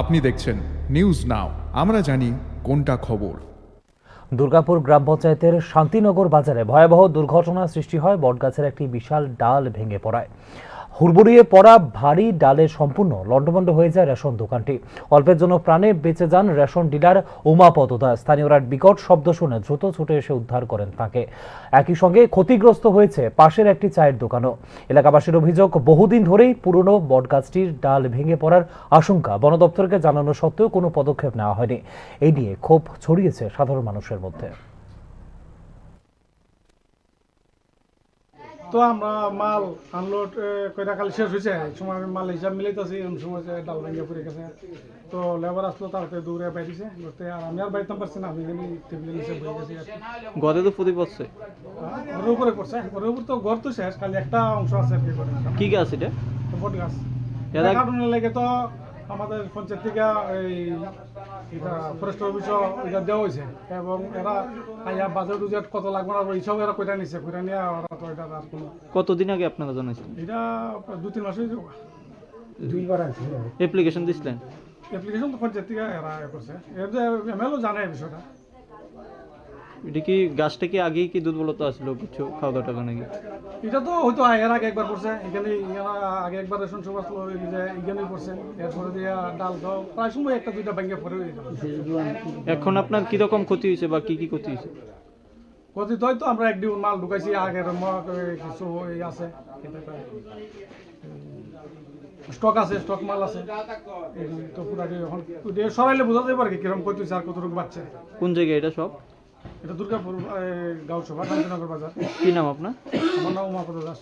আপনি দেখছেন news now আমরা জানি কোনটা খবর। দুর্গাপুর গ্রাম পঞ্চায়েতের শান্তিনগর বাজারে ভয়াবহ দুর্ঘটনা সৃষ্টি হয় বটগাছের একটি বিশাল ডাল ভেঙে পড়ায়। হুড়বুড়িয়ে পড়া ভারী ডালে সম্পূর্ণ লণ্ডভণ্ড হয়ে যায় রেশন দোকানটি। অল্পের জন্য প্রাণে বেঁচে যান রেশন ডিলার উমাপদ দাস স্থানীয়রা বিকট শব্দ শুনে দ্রুত ছুটে এসে উদ্ধার করেন তাকে। একই সঙ্গে ক্ষতিগ্রস্ত হয়েছে পাশের একটি চায়ের দোকানও। এলাকাবাসীর অভিযোগ, বহুদিন ধরেই পুরনো বটগাছটির ডাল ভেঙে পড়ার আশঙ্কা। বন দপ্তরকে জানানো সত্ত্বেও কোনো পদক্ষেপ নেওয়া হয়নি। এই নিয়ে ক্ষোভ ছড়িয়েছে সাধারণ মানুষের মধ্যে। তো আমরা মাল আনলোড কইরা খালি শেষ হয়েছে সময় মাল হিসাব মিলাইতেছি এরকম সময় যে ডাল ভেঙে পড়ে গেছে। তো লেবার আসলো তারপরে দৌড়ে বাইরেছে ঘুরতে আর আমি আর বাইতে পারছি না আমি এখানে টেবিলের নিচে বয়ে গেছি। আর। গদে তো প্রতি পড়ছে ঘরের উপরে করছে ঘরের উপর তো ঘর তো শেষ খালি একটা অংশ আছে আর কি করে কি গাছ এটা? বট গাছ। আগে- লেগে তো আমাদের পঞ্চায়েত থেকে এই ফরেস্ট অফিসও এটা দেওয়া হয়েছে। এবং এরা আইয়া বাজেট উজেট কত লাগবে না এইসব এরা কইটা নিছে কইটা নিয়ে ওরা তো এটা আর কোনো কতদিন আগে আপনারা জানাইছিলেন এটা দু তিন মাস হয়েছে। অ্যাপ্লিকেশন দিছিলেন? অ্যাপ্লিকেশন তো পঞ্চায়েত থেকে এরা এ করছে। এর যে এমএলও জানে এই বিষয়টা। এটা কি গাছটা কি আগেই কি দুর্বলতা আসলো কিছু খাওয়া দাওয়া টাকা নাকি? এটা তো হয়তো এর আগে একবার করছে এখানে আগে একবার রেশন সভা যে করছে এরপরে দিয়ে ডাল তো প্রায় সময় একটা দুইটা ব্যাংকে পরে এখন আপনার কি রকম ক্ষতি হয়েছে বা কি কি ক্ষতি হয়েছে? কথিত হয়তো আমরা এক ডিউন মাল ঢুকাইছি আগের কিছু আছে স্টক আছে স্টক মাল আছে। তো পুরা এখন সরাইলে বোঝা যাবে আর কি কীরকম কত হয়েছে আর কতটুকু বাচ্চা কোন জায়গায় এটা সব? এটা দুর্গাপুর গাঁও সভা শান্তিনগর বাজার। কি নাম আপনার? আমার নাম উমাপদ দাস।